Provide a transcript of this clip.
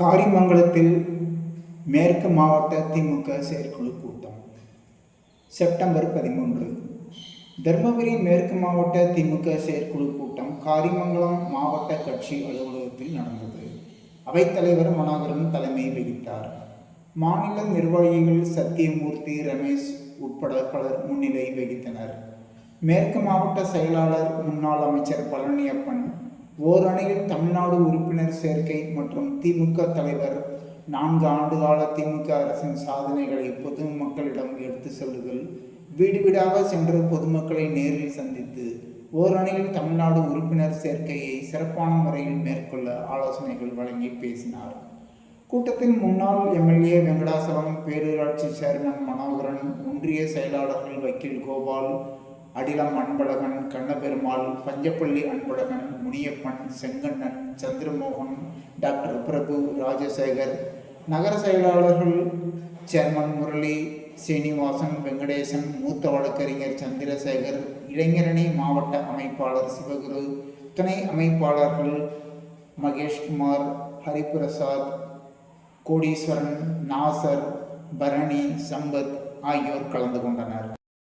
காரிமங்கலத்தில் மேற்கு மாவட்ட திமுக செயற்குழு கூட்டம். செப்டம்பர் பதிமூன்று. தருமபுரி மேற்கு மாவட்ட திமுக செயற்குழு கூட்டம் காரிமங்கலம் மாவட்ட கட்சி அலுவலகத்தில் நடந்தது. அவைத்தலைவர் மனோகரன் தலைமை வகித்தார். மாநில நிர்வாகிகள் சத்தியமூர்த்தி ரமேஷ் உட்பட பலர் முன்னிலை வகித்தனர். மேற்கு மாவட்ட செயலாளர் முன்னாள் அமைச்சர் பழனியப்பன் ஓரணியில் தமிழ்நாடு உறுப்பினர் சேர்க்கை மற்றும் திமுக தலைவர் நான்கு ஆண்டுகால திமுக அரசின் சாதனைகளை பொதுமக்களிடம் எடுத்து செல்லுதல் வீடு வீடாக சென்று பொதுமக்களை நேரில் சந்தித்து ஓரணியில் தமிழ்நாடு உறுப்பினர் சேர்க்கையை சிறப்பான முறையில் மேற்கொள்ள ஆலோசனைகள் வழங்கி பேசினார். கூட்டத்தில் முன்னாள் எம்எல்ஏ வெங்கடாசலம் பேரூராட்சி சேர்மன் மனோகரன் ஒன்றிய செயலாளர்கள் வக்கீல் கோபால் அடிலம் அன்பழகன் கண்ணபெருமாள் பஞ்சப்பள்ளி அன்பழகன் முனியப்பன் செங்கண்ணன் சந்திரமோகன் டாக்டர் பிரபு ராஜசேகர் நகர செயலாளர்கள் சேர்மன் முரளி சீனிவாசன் வெங்கடேசன் மூத்த வழக்கறிஞர் சந்திரசேகர் இளைஞரணி மாவட்ட அமைப்பாளர் சிவகுரு துணை அமைப்பாளர்கள் மகேஷ்குமார் ஹரிபிரசாத் கோடீஸ்வரன் நாசர் பரணி சம்பத் ஆகியோர் கலந்து கொண்டனர்.